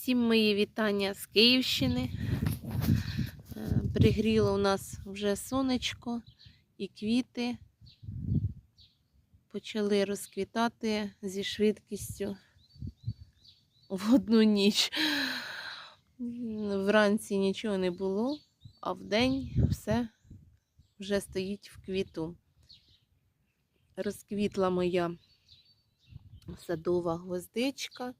Всім мої вітання з Київщини. Е, Пригріло у нас вже сонечко і квіти почали розквітати зі швидкістю в одну ніч. Вранці нічого не було, а вдень все вже стоїть в квіту. Розквітла моя садова гвоздичка.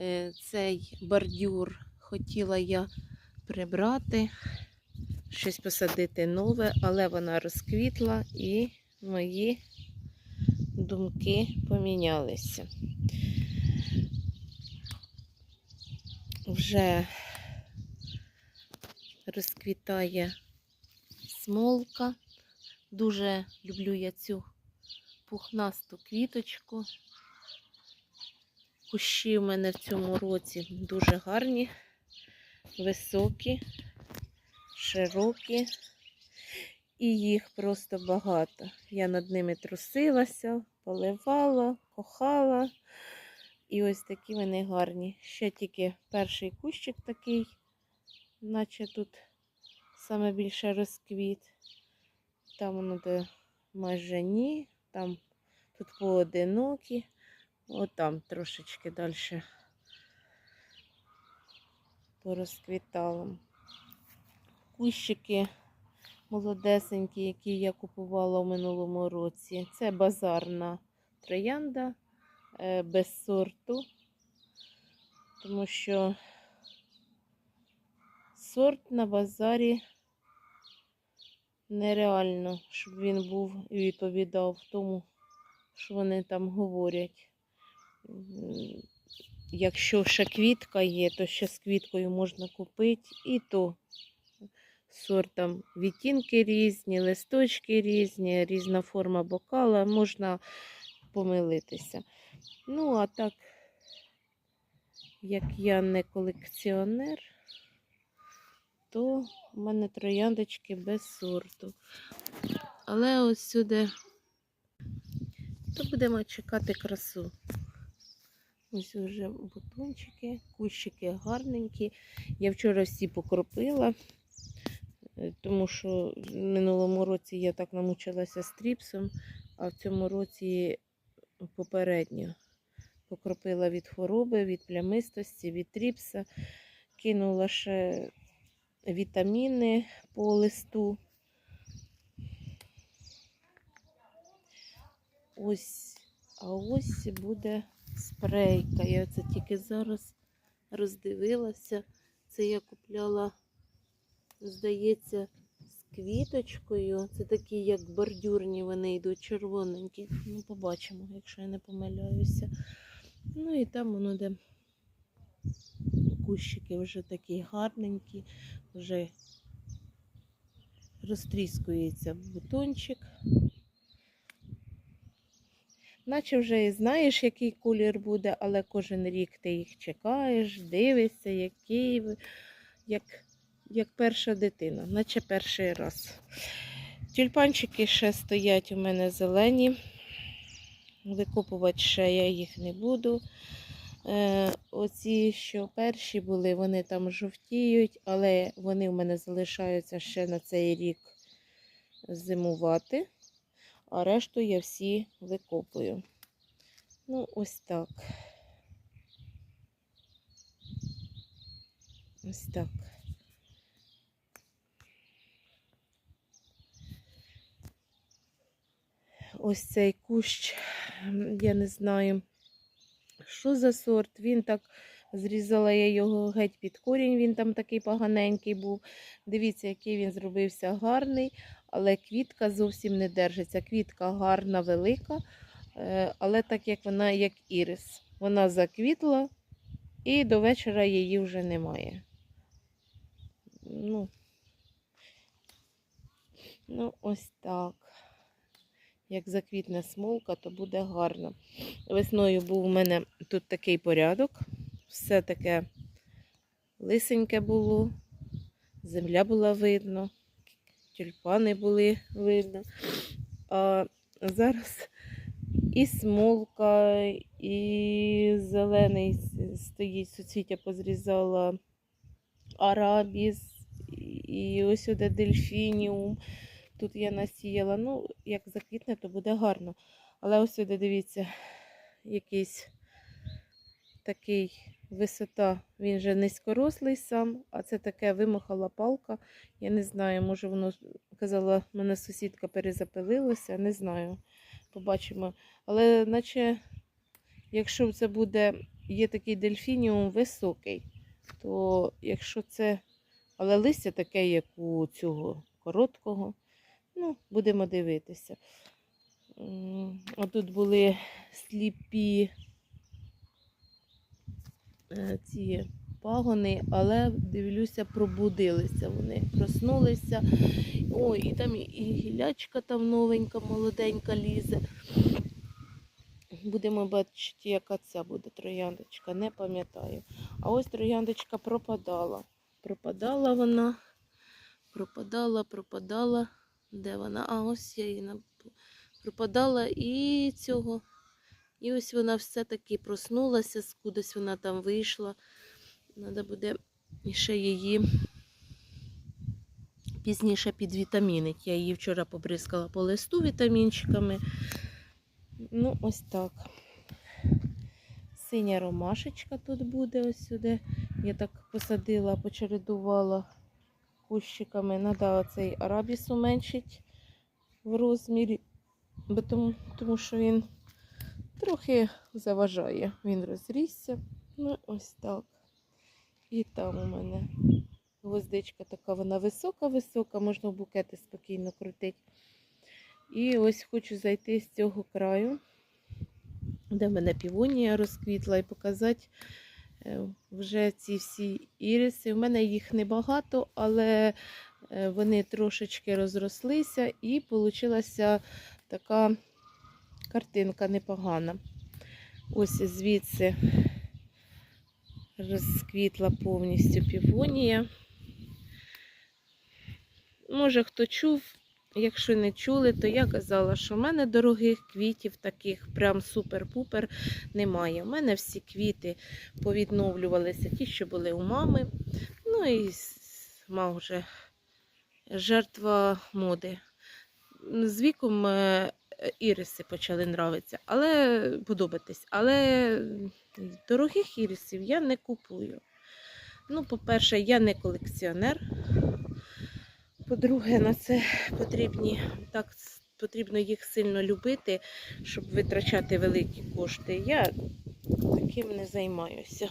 Е, Цей бордюр хотіла я прибрати, щось посадити нове, але вона розквітла і мої думки помінялися. Вже розквітає смолка. Дуже люблю я цю пухнасту квіточку. Кущі в мене в цьому році дуже гарні, високі, широкі, і їх просто багато. Я над ними трусилася, поливала, кохала. І ось такі вони гарні. Ще тільки перший кущик такий, наче тут саме більше розквіт. Там воно де майже ні, там тут поодинокі. От там трошечки далі порозквітало. Кущики молодесенькі, які я купувала в минулому році. Це базарна троянда е, без сорту, тому що сорт на базарі нереально, щоб він був і відповідав тому, що вони там говорять. Якщо ще квітка є, то ще з квіткою можна купити. І то сорт там відтінки різні, листочки різні, різна форма бокала, можна помилитися. Ну, а так, як я не колекціонер, то в мене трояндочки без сорту. Але ось сюди, то будемо чекати красу. Ось вже бутончики, кущики гарненькі. Я вчора всі покропила, е, тому що в минулому році я так намучилася стріпсом, а в цьому році попередньо покропила від хвороби, від плямистості, від тріпса, кинула ще вітаміни по листу. Ось, а ось буде спрейка. Я це тільки зараз роздивилася. Це я купляла, здається, з квіточкою. Це такі, як бордюрні, вони йдуть червоненькі. Ну, побачимо, якщо я не помиляюся. Ну і там воно де кущики вже такі гарненькі, вже розтріскується бутончик. Наче вже і знаєш, який колір буде, але кожен рік ти їх чекаєш, дивишся, який, як, як перша дитина, наче перший раз. Тюльпанчики ще стоять у мене зелені. Викопувати ще я їх не буду. Е, оці, що перші були, вони там жовтіють, але вони в мене залишаються ще на цей рік зимувати а решту я всі викопую. Ну, ось так. Ось так. Ось цей кущ, я не знаю, що за сорт. Він так зрізала я його геть під корінь, він там такий поганенький був. Дивіться, який він зробився гарний але квітка зовсім не держиться. Квітка гарна, велика, е, але так як вона, як ірис. Вона заквітла і до вечора її вже немає. Ну, ну ось так. Як заквітне смолка, то буде гарно. Весною був у мене тут такий порядок. Все таке лисеньке було, земля була видно тюльпани були видно. А зараз і смолка, і зелений стоїть, суцвіття позрізала арабіс, і ось сюди дельфініум. Тут я насіяла. Ну, як заквітне, то буде гарно. Але ось сюди дивіться, якийсь такий висота, він же низькорослий сам, а це таке вимахала палка. Я не знаю, може воно казала, мене сусідка перезапилилося, не знаю. Побачимо. Але наче, якщо це буде, є такий дельфініум високий, то якщо це. Але листя таке, як у цього короткого. Ну, будемо дивитися. М, Отут були сліпі ці пагони, але дивлюся, пробудилися вони, проснулися. Ой, і там і- гілячка там новенька, молоденька лізе. Будемо бачити, яка ця буде трояндочка, не пам'ятаю. А ось трояндочка пропадала. Пропадала вона, пропадала, пропадала. Де вона? А ось я її пропадала і цього. І ось вона все-таки проснулася, скудись вона там вийшла. Треба буде ще її пізніше підвітамінити. Я її вчора побризкала по листу вітамінчиками. Ну, ось так. Синя ромашечка тут буде ось сюди. Я так посадила, почередувала кущиками. Надо цей арабіс уменшить в розмірі, тому, тому що він трохи заважає. Він розрісся. Ну, ось так. І там у мене гвоздичка така, вона висока-висока, можна букети спокійно крутити. І ось хочу зайти з цього краю, де в мене півонія розквітла, і показати е, вже ці всі іриси. У мене їх небагато, але е, вони трошечки розрослися, і вийшла така картинка непогана. Ось звідси розквітла повністю півонія. Може, хто чув, якщо не чули, то я казала, що в мене дорогих квітів таких прям супер-пупер немає. У мене всі квіти повідновлювалися, ті, що були у мами. Ну і мав вже жертва моди. З віком е, іриси почали нравитися, але подобатись. Але дорогих ірисів я не купую. Ну, по-перше, я не колекціонер. По-друге, на це потрібні, так, потрібно їх сильно любити, щоб витрачати великі кошти. Я таким не займаюся.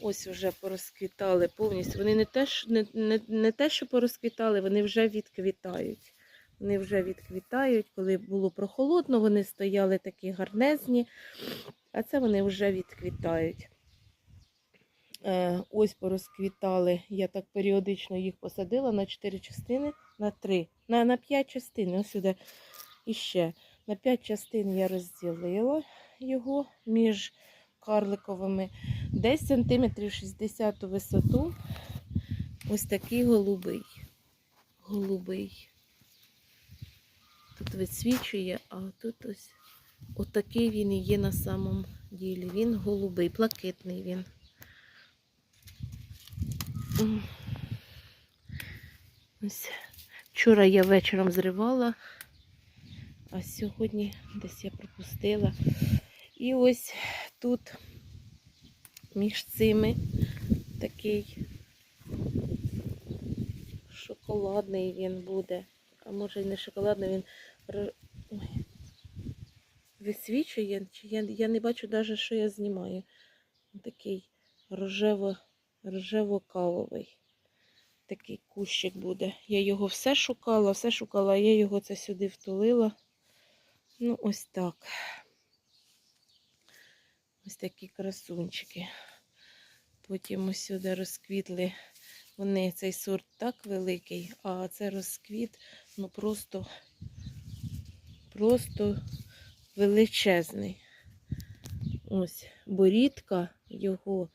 Ось вже порозквітали повністю. Вони не те, не, не, не те, що порозквітали, вони вже відквітають. Вони вже відквітають. Коли було прохолодно, вони стояли такі гарнезні, а це вони вже відквітають. Е, ось порозквітали. Я так періодично їх посадила на 4 частини, на 3, на, на 5 частин. Ось сюди іще. На 5 частин я розділила його між карликовими. Десь сантиметрів 60 у висоту. Ось такий голубий. Голубий. Висвічує, а тут ось отакий він і є на самому ділі. Він голубий, блакитний він. Ось вчора я вечором зривала, а сьогодні десь я пропустила. І ось тут між цими такий шоколадний він буде. А може і не шоколадний, він Ой. висвічує. Я, не бачу навіть, що я знімаю. Такий рожево, рожево-кавовий. Такий кущик буде. Я його все шукала, все шукала, я його це сюди втулила. Ну, ось так. Ось такі красунчики. Потім ось сюди розквітли. Вони цей сорт так великий, а це розквіт, ну просто, просто величезний. Ось борідка його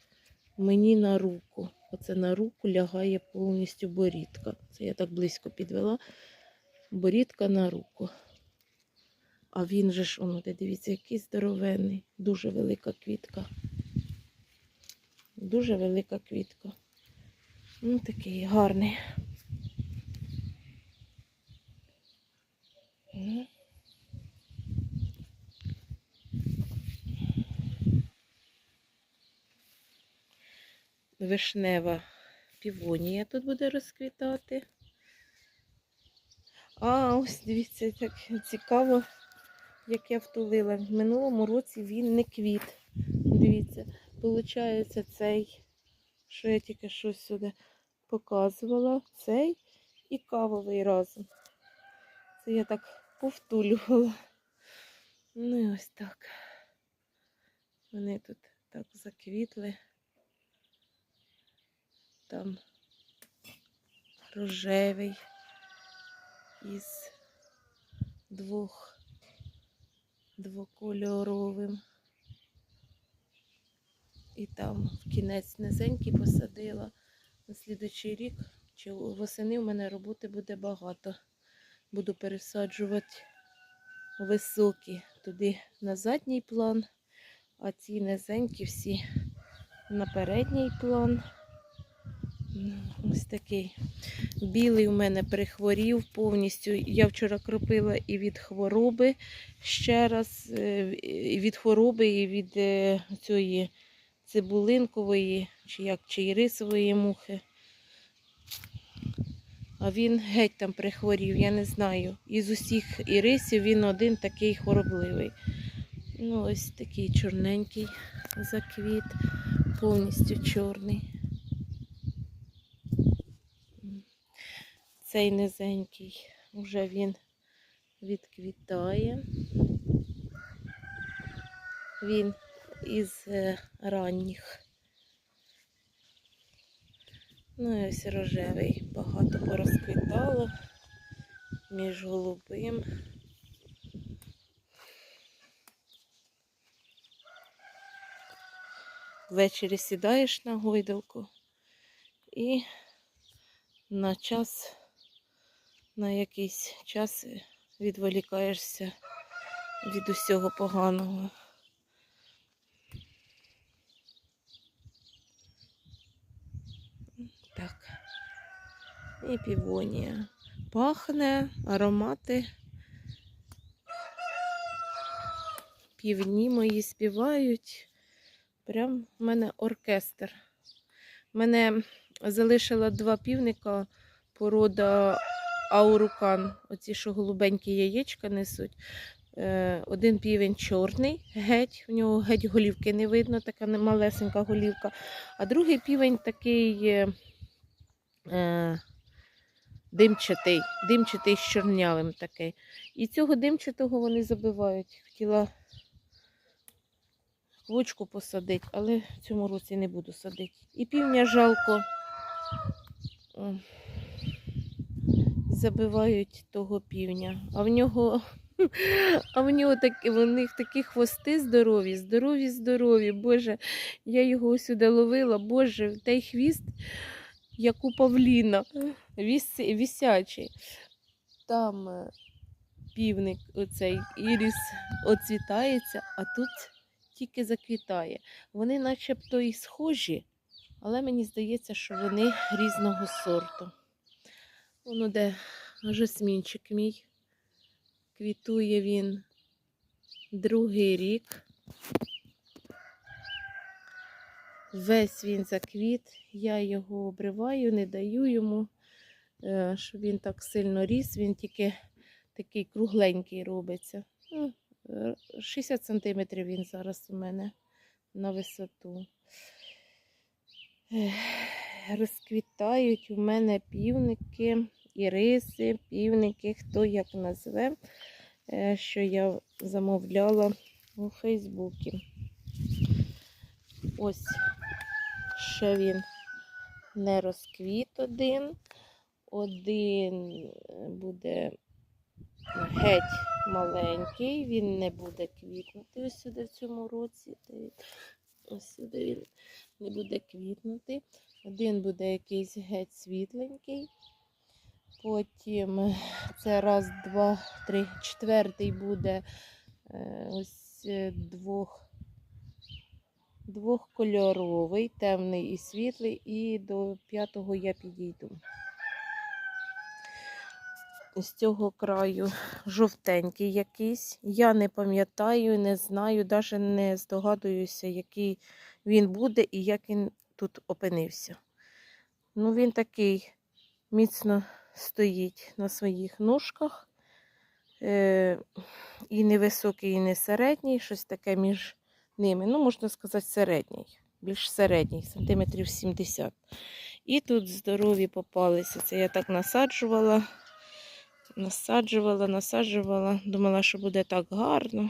мені на руку. Оце на руку лягає повністю борідка. Це я так близько підвела. Борідка на руку. А він же ж, воно, де дивіться, який здоровенний, дуже велика квітка. Дуже велика квітка. Ну, такий гарний. Вишнева півонія тут буде розквітати. А, ось дивіться, так цікаво, як я втулила. В минулому році він не квіт. Дивіться, виходить цей, що я тільки що сюди показувала, цей і кавовий разом. Це я так повтулювала. Ну і ось так. Вони тут так заквітли. Там рожевий із двох двокольоровим. І там в кінець низенький посадила. На слідучий рік чи восени в мене роботи буде багато. Буду пересаджувати високі туди на задній план, а ці низенькі всі на передній план. Ось такий. Білий у мене прихворів повністю. Я вчора кропила і від хвороби ще раз, е, і від хвороби, і від е, цієї цибулинкової, чи як, чи ірисової мухи. А він геть там прихворів, я не знаю. Із усіх ірисів він один такий хворобливий. Ну, ось такий чорненький заквіт, повністю чорний. Цей низенький, вже він відквітає. Він із е, ранніх. Ну і ось рожевий багато порозквітало між голубим. Ввечері сідаєш на гойдалку і на час, на якийсь час відволікаєшся від усього поганого. Так. І півонія. Пахне, аромати. Півні мої співають. Прям в мене оркестр. Мене залишила два півника порода аурукан. Оці, що голубенькі яєчка несуть. Е, Один півень чорний, геть, в нього геть голівки не видно, така малесенька голівка. А другий півень такий е, е, димчатий, димчатий з чорнявим такий. І цього димчатого вони забивають. Хотіла квочку посадити, але в цьому році не буду садити. І півня жалко. Забивають того півня. А в нього, а в нього такі, в них такі хвости здорові, здорові, здорові. Боже, я його сюди ловила, Боже, той хвіст, як у павліна, віс, вісячий. Там е, півник, оцей іріс оцвітається, а тут тільки заквітає. Вони начебто і схожі, але мені здається, що вони різного сорту. Воно де жасмінчик мій. Квітує він другий рік. Весь він заквіт, я його обриваю, не даю йому, е, щоб він так сильно ріс, він тільки такий кругленький робиться. Ну, е, 60 сантиметрів він зараз у мене на висоту. Розквітають у мене півники, іриси, півники, хто як назве, е, що я замовляла у Фейсбуці. Ось ще він не розквіт один. Один е, буде геть маленький, він не буде квітнути ось сюди в цьому році. Ось сюди він не буде квітнути. Один буде якийсь геть світленький. Потім це раз, два, три, четвертий буде е, ось е, двох, двохкольоровий, темний і світлий, і до п'ятого я підійду. З цього краю жовтенький якийсь. Я не пам'ятаю, не знаю, навіть не здогадуюся, який він буде і як він тут опинився. Ну, він такий міцно стоїть на своїх ножках. Е, і не високий, і не середній, щось таке між ними. Ну, можна сказати, середній, більш середній, сантиметрів 70. І тут здорові попалися. Це я так насаджувала, насаджувала, насаджувала. Думала, що буде так гарно.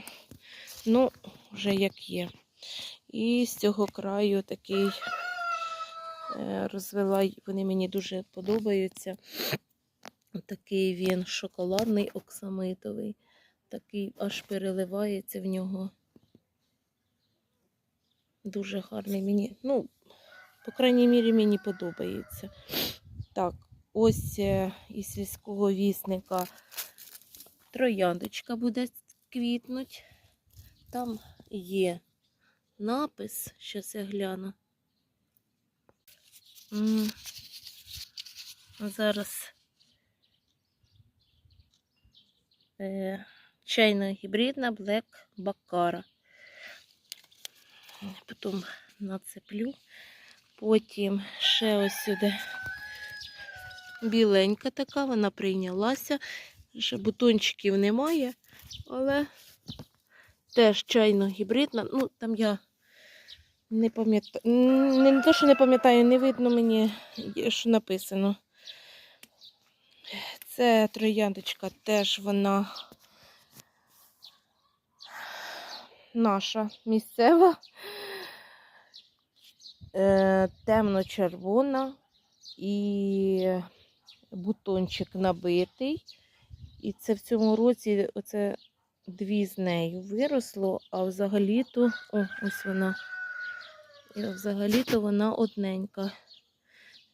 Ну, вже як є. І з цього краю такий розвела, вони мені дуже подобаються. Такий він шоколадний оксамитовий. Такий аж переливається в нього. Дуже гарний мені. Ну, по крайній мірі, мені подобається. Так, ось е, із сільського вісника трояндочка буде квітнуть. Там є напис, щас я гляну. Зараз е, чайна гібридна Black Бакара. Потім нацеплю. Потім ще ось сюди біленька така, вона прийнялася. Ще бутончиків немає, але теж чайно гібридна. Ну, там я не пам'ятаю. Не, те, що не пам'ятаю, не видно мені, що написано. Це трояндочка теж вона наша місцева, е, темно-червона і бутончик набитий. І це в цьому році оце дві з нею виросло, а взагалі-то, о, ось вона. І взагалі-то вона одненька.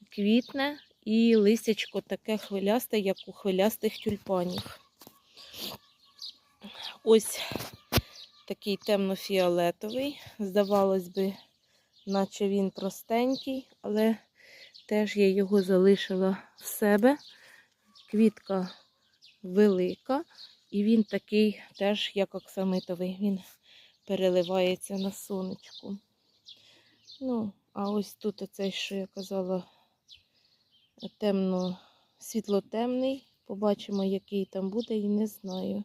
Квітне і листячко таке хвилясте, як у хвилястих тюльпанів. Ось такий темно-фіолетовий. Здавалось би, наче він простенький, але теж я його залишила в себе. Квітка велика, і він такий теж, як оксамитовий, він переливається на сонечку. Ну, а ось тут оцей, що я казала, темно, світло-темний. Побачимо, який там буде, і не знаю,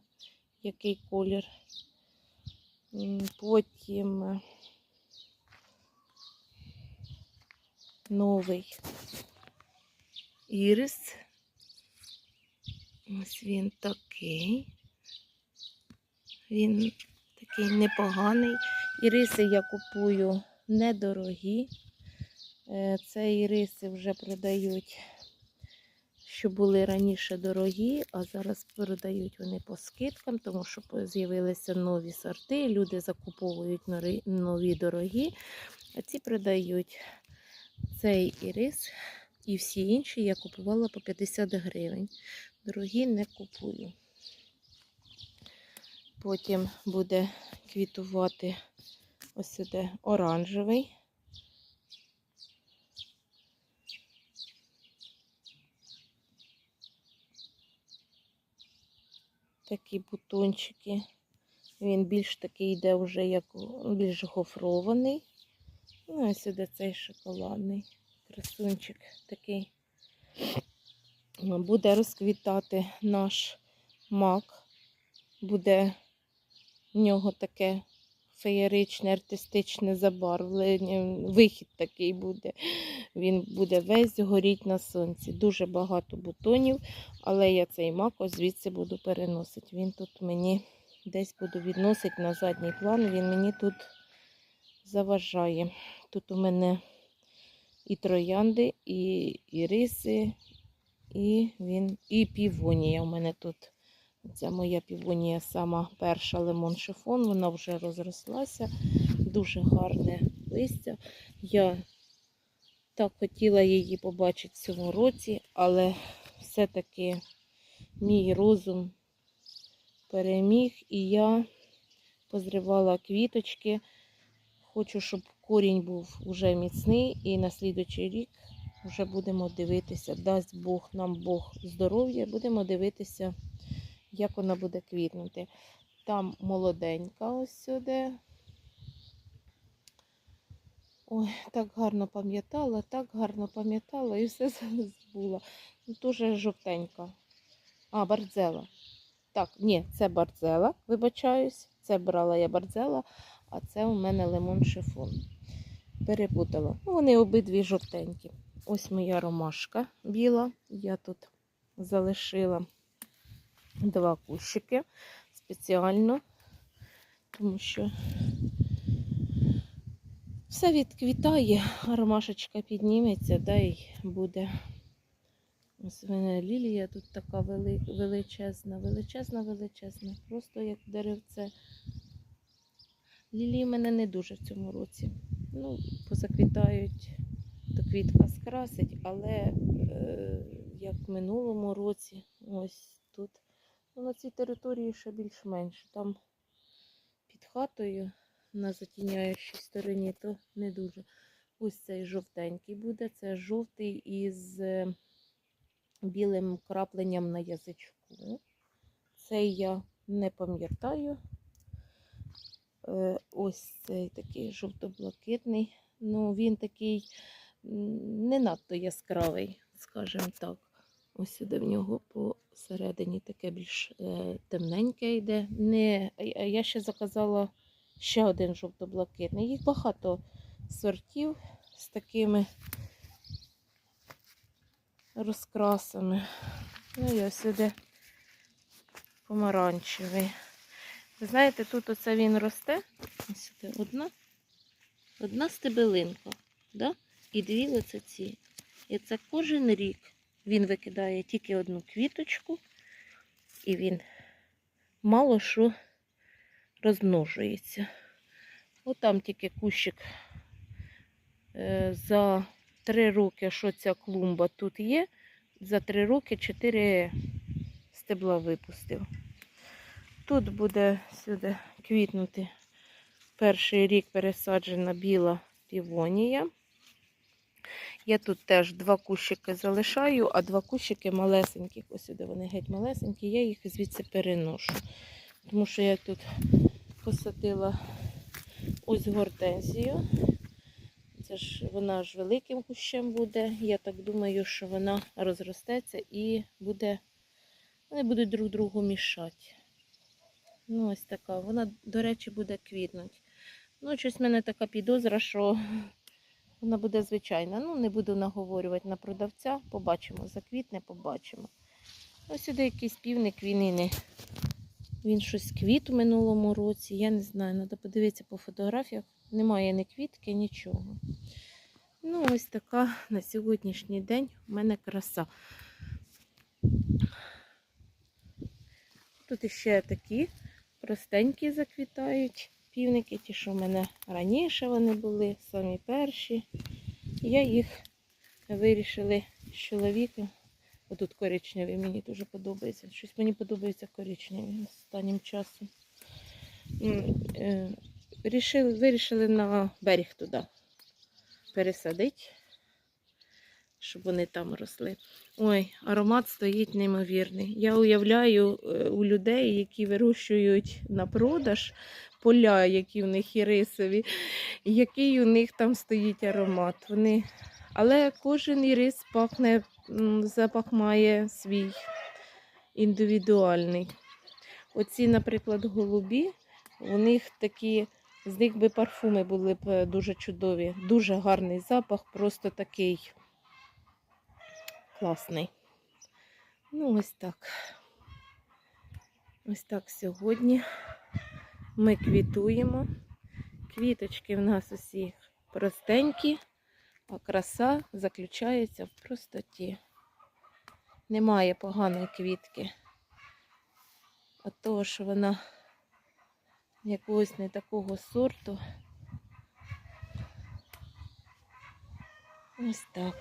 який колір. Потім новий ірис. Ось він такий. Він такий непоганий. Іриси я купую недорогі. Е, Це іриси вже продають, що були раніше дорогі, а зараз продають вони по скидкам, тому що з'явилися нові сорти. Люди закуповують нові дорогі, а ці продають цей ірис і всі інші я купувала по 50 гривень. Дорогі не купую. Потім буде квітувати ось сюди оранжевий. Такі бутончики. Він більш такий йде вже як більш гофрований. Ну, а сюди цей шоколадний красунчик такий. Буде розквітати наш мак. Буде в нього таке феєричне, артистичне забарвлення. Вихід такий буде. Він буде весь горіть на сонці. Дуже багато бутонів, але я цей мак ось звідси буду переносити. Він тут мені десь буду відносити на задній план. Він мені тут заважає. Тут у мене і троянди, і, і риси, і він, і півонія у мене тут. Це моя півонія сама перша лимон шифон, вона вже розрослася. Дуже гарне листя. Я так хотіла її побачити в цьому році, але все-таки мій розум переміг, і я позривала квіточки. Хочу, щоб корінь був уже міцний, і на слідуючий рік вже будемо дивитися, дасть Бог нам Бог здоров'я, будемо дивитися, як вона буде квітнути. Там молоденька ось сюди. Ой, так гарно пам'ятала, так гарно пам'ятала і все забула. Ну, Дуже жовтенька. А, барзела. Так, ні, це барзела, вибачаюсь. Це брала я барзела, а це у мене лимон шифон. Перепутала. Ну, вони обидві жовтенькі. Ось моя ромашка біла. Я тут залишила два кущики спеціально, тому що все відквітає, ромашечка підніметься, да й буде. Ось в мене лілія тут така величезна, величезна, величезна, просто як деревце. Лілії мене не дуже в цьому році. Ну, позаквітають, то квітка скрасить, але е, як в минулому році, ось ну, на цій території ще більш-менш. Там під хатою на затіняючій стороні, то не дуже. Ось цей жовтенький буде. Це жовтий із е, білим крапленням на язичку. Цей я не пам'ятаю. Е, Ось цей такий жовто-блакитний. Ну, він такий не надто яскравий, скажімо так. Ось сюди в нього посередині таке більш е, темненьке йде. Не, а я ще заказала ще один жовто-блакитний. Їх багато сортів з такими розкрасами. Ну, і ось сюди помаранчевий. Ви знаєте, тут оце він росте. Ось сюди одна, одна стебелинка, да? і дві оце ці. І це кожен рік він викидає тільки одну квіточку, і він мало що розмножується. Отам тільки кущик е, за три роки, що ця клумба тут є, за три роки чотири стебла випустив. Тут буде сюди квітнути перший рік пересаджена біла півонія. Я тут теж два кущики залишаю, а два кущики малесеньких. Ось сюди вони геть малесенькі, я їх звідси переношу. Тому що я тут посадила ось гортензію. Це ж вона ж великим кущем буде. Я так думаю, що вона розростеться і буде. Вони будуть друг другу мішати. Ну, ось така. Вона, до речі, буде квітнути. Ну, щось в мене така підозра, що вона буде звичайна. Ну, не буду наговорювати на продавця. Побачимо. Заквітне, побачимо. Ось сюди якийсь півник, він. Він щось квіт у минулому році. Я не знаю, треба подивитися по фотографіях. Немає ні квітки, нічого. Ну, ось така на сьогоднішній день у мене краса. Тут іще такі простенькі заквітають півники, ті, що в мене раніше вони були, самі перші. Я їх вирішили з чоловіком. Отут коричневі мені дуже подобається. Щось мені подобається коричневі останнім часом. Е, Рішили, вирішили на берег туди пересадити, щоб вони там росли. Ой, аромат стоїть неймовірний. Я уявляю е, у людей, які вирощують на продаж поля, які в них є рисові, який у них там стоїть аромат. Вони... Але кожен ірис пахне, запах має свій індивідуальний. Оці, наприклад, голубі, у них такі, з них би парфуми були б е, дуже чудові. Дуже гарний запах, просто такий класний. Ну, ось так. Ось так сьогодні ми квітуємо. Квіточки в нас усі простенькі, а краса заключається в простоті. Немає поганої квітки. От того, що вона якогось не такого сорту. Ось так.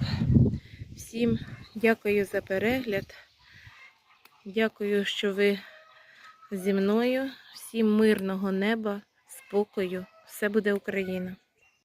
Всім Дякую за перегляд. Дякую, що ви зі мною. Всім мирного неба, спокою. Все буде Україна!